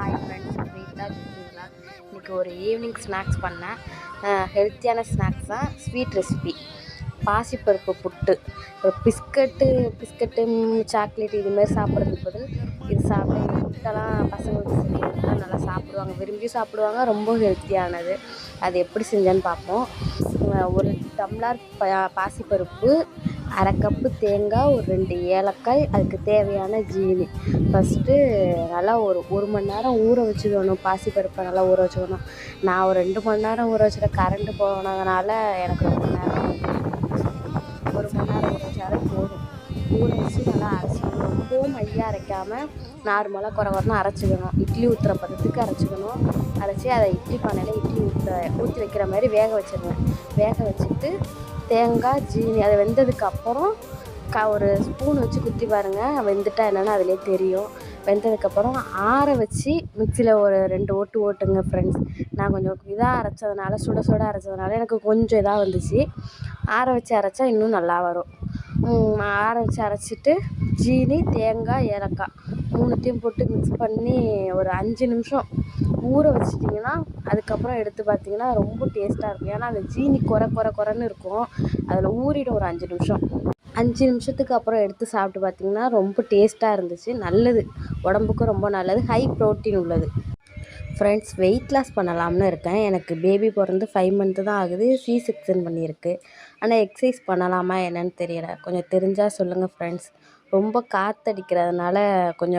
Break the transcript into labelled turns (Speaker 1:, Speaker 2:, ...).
Speaker 1: Hi friends ஸ்வீட்டாக இன்றைக்கி ஒரு ஈவினிங் ஸ்நாக்ஸ் பண்ணேன். ஹெல்த்தியான ஸ்நாக்ஸ் தான் ஸ்வீட் ரெசிபி பாசிப்பருப்பு புட்டு. ஒரு பிஸ்கட்டு பிஸ்கட்டு சாக்லேட் இதுமாரி சாப்பிட்றதுக்கு பதில் இது சாப்பிட்டு புட்டெல்லாம் பசங்களுக்கு செஞ்சு நல்லா சாப்பிடுவாங்க. விரும்பி சாப்பிடுவாங்க. ரொம்ப ஹெல்த்தியானது அது எப்படி செஞ்சேன்னு பார்ப்போம். ஒரு டம்ளார் பாசிப்பருப்பு அரை கப்பு தேங்காய் ஒரு ரெண்டு ஏலக்காய் அதுக்கு தேவையான ஜீனி. ஃபஸ்ட்டு நல்லா ஒரு ஒரு மணி நேரம் ஊற வச்சுக்கணும். பாசிப்பருப்பை நல்லா ஊற வச்சுக்கணும். நான் ஒரு ரெண்டு மணி நேரம் ஊற வச்சுட்டேன் கரண்ட்டு போனதுனால எனக்கு ரொம்ப நேரம் ஒரு மணி நேரம் ஊற வச்சாலே போதும். ஊற வச்சு நல்லா அரைச்சிக்கணும் ரொம்பவும் மையாக அரைக்காமல் நார்மலாக குறை வரணும் அரைச்சிக்கணும். இட்லி ஊற்றுற பதத்துக்கு அரைச்சிக்கணும். அரைச்சி அதை இட்லி பானையில் இட்லி ஊற்ற ஊற்றி வைக்கிற மாதிரி வேக வச்சிருவேன். வேக வச்சுட்டு தேங்காய் ஜீனி அது வெந்ததுக்கு அப்புறம் க ஒரு ஸ்பூன் வச்சு குத்தி பாருங்கள் வெந்துட்டா என்னென்னு அதிலே தெரியும். வெந்ததுக்கப்புறம் ஆற வச்சு மிக்சியில் ஒரு ரெண்டு ஓட்டு ஓட்டுங்க ஃப்ரெண்ட்ஸ் நான் கொஞ்சம் இதாக அரைச்சதுனால சுட சுட அரைச்சதுனால எனக்கு கொஞ்சம் இதாக வந்துச்சு. ஆற வச்சு அரைச்சா இன்னும் நல்லா வரும். ஆற வச்சு அரைச்சிட்டு ஜீனி தேங்காய் ஏலக்காய் மூணுத்தையும் போட்டு மிக்ஸ் பண்ணி ஒரு அஞ்சு நிமிஷம் ஊற வச்சிட்டிங்கன்னா அதுக்கப்புறம் எடுத்து பார்த்தீங்கன்னா ரொம்ப டேஸ்ட்டாக இருக்கும். ஏன்னா அந்த ஜீனி குறை குறை குறைன்னு இருக்கும். அதில் ஊறிடும் ஒரு அஞ்சு நிமிஷம். அஞ்சு நிமிஷத்துக்கு அப்புறம் எடுத்து சாப்பிட்டு பார்த்தீங்கன்னா ரொம்ப டேஸ்ட்டாக இருந்துச்சு. நல்லது. உடம்புக்கும் ரொம்ப நல்லது. ஹை ப்ரோட்டீன் உள்ளது. ஃப்ரெண்ட்ஸ் வெயிட் லாஸ் பண்ணலாம்னு இருக்கேன். எனக்கு பேபி பிறந்து ஃபைவ் மந்த்து தான் ஆகுது. சி செக்ஷன் பண்ணியிருக்கு. ஆனால் எக்ஸசைஸ் பண்ணலாமா என்னன்னு தெரியலை. கொஞ்சம் தெரிஞ்சால் சொல்லுங்கள் ஃப்ரெண்ட்ஸ் ரொம்ப காற்றடிக்கிறதுனால கொஞ்சம்